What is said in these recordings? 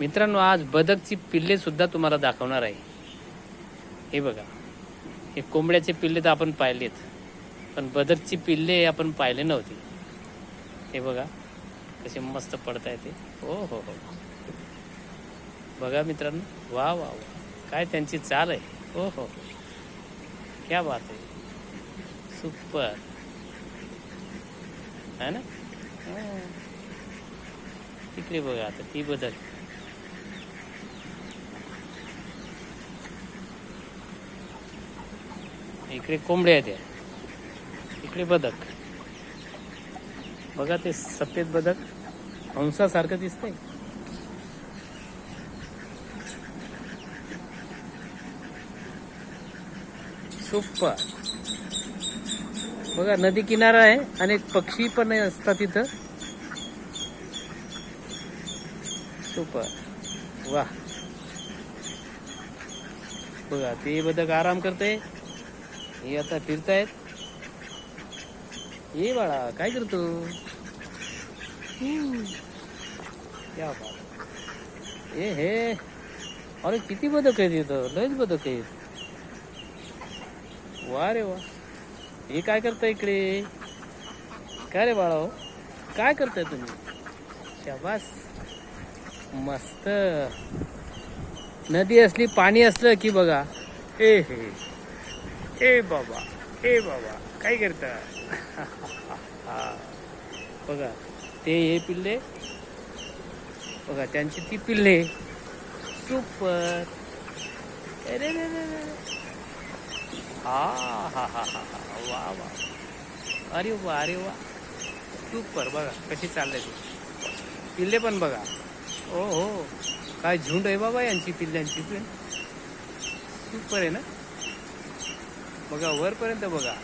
मित्रांनो आज बदकची पिल्ले सुद्धा तुम्हाला दाखवणार आहे. हे बघा. हे कोंबड्याचे पिल्ले तर आपण पाहिलेत. पण बदकची पिल्ले आपण पाहिले नव्हती. हे बघा. कसे मस्त पडता येते हो हो हो. बघा मित्रांनो. वा वा वा. काय त्यांची चाल आहे. हो हो, हो. क्या बात आहे. सुपर. है ना? हो. तिकडे बघा आता ती बदल इकडे कोंबड्या आहेत इकडे बदक. बघा ते सफेद बदक. हंसासारखं दिसतंय. सुपर. बघा नदी किनारा आहे आणि पक्षी पण असतात तिथं सुपर. वा बघा ते बदक आराम करते हे आता फिरतायत? ये बाळा काय करतो? या बाळा. ए हे. अरे किती बदक आहेत इथं? लयच बदक आहेत. वा रे वा. हे काय करता इकडे? काय रे बाळा हो? काय करताय तुम्ही? शाबास. मस्त. नदी असली पाणी असलं की बघा. ए हे. ए बाबा ए बाबा काय करता? बघा ते हे पिल्ले बघा त्यांची ती पिल्ले. सुपर अरे रे रे रे हा हा हा हा हा वा वा. अरे वा अरे वा. सुपर बघा कशी चाललंय ते. पिल्ले पण बघा. ओ हो. काय झुंड आहे बाबा यांची पिल्ल्यांची पण सुपर आहे ना? बघा वरपर्यंत बघा.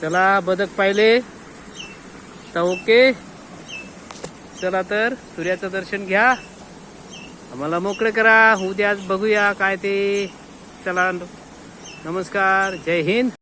चला बदक पाहिले. तर ओके. चला तर सूर्याचं दर्शन घ्या. आम्हाला मोकळे करा. उद्या बघूया काय ते. चला नमस्कार. जय हिंद.